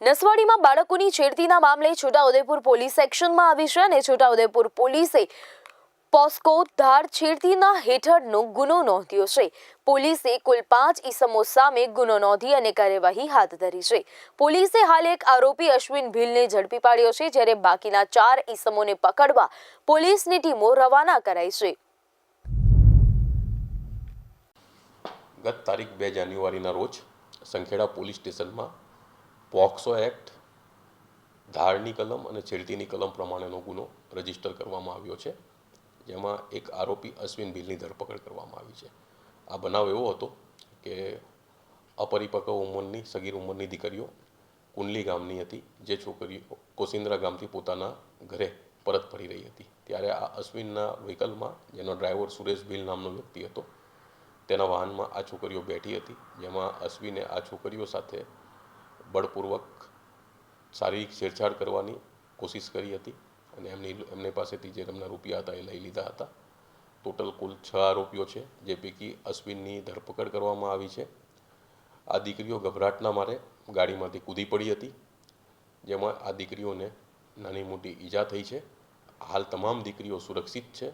નસવાડીમાં બાળકોની છેડતીના મામલે છોટાઉદેપુર પોલીસ સેક્શનમાં આવી છે અને છોટાઉદેપુર પોલીસે પોસ્કો ધાર છેડતીના હેઠળનો ગુનો નોંધ્યો છે. પોલીસે કુલ પાંચ ઈસમો સામે ગુનો નોંધી અને કાર્યવાહી હાથ ધરી છે. પોલીસે હાલ એક આરોપી અશ્વિન ભીલને ઝડપી પાડ્યો છે, જ્યારે બાકીના ચાર ઈસમોને પકડવા પોલીસની ટીમો રવાના કરાઈ છે. ગત તારીખ બે જાન્યુઆરીના રોજ સંખેડા પોલીસ સ્ટેશનમાં પોક્સો એક્ટ, ધારની કલમ અને છેડતીની કલમ પ્રમાણેનો ગુનો રજિસ્ટર કરવામાં આવ્યો છે. જેમાં એક આરોપી અશ્વિન ભીલની ધરપકડ કરવામાં આવી છે. આ બનાવ એવો હતો કે અપરિપક્વ ઉંમરની, સગીર ઉંમરની દીકરીઓ કુંડલી ગામની હતી, જે છોકરીઓ કોસિન્દ્રા ગામથી પોતાના ઘરે પરત ફરી રહી હતી. ત્યારે આ અશ્વિનના વ્હીકલમાં, જેનો ડ્રાઈવર સુરેશ ભીલ નામનો વ્યક્તિ હતો, તેના વાહનમાં આ છોકરીઓ બેઠી હતી. જેમાં અશ્વિને આ છોકરીઓ સાથે બળપૂર્વક શારીરિક છેડછાડ કરવાની કોશિશ કરી હતી અને એમની એમની પાસેથી જે એમના રૂપિયા હતા એ લઈ લીધા હતા. ટોટલ કુલ છ આરોપીઓ છે, જે પૈકી અશ્વિનની ધરપકડ કરવામાં આવી છે. આ દીકરીઓ ગભરાટના મારે ગાડીમાંથી કૂદી પડી હતી, જેમાં આ દીકરીઓને નાની મોટી ઈજા થઈ છે. હાલ તમામ દીકરીઓ સુરક્ષિત છે.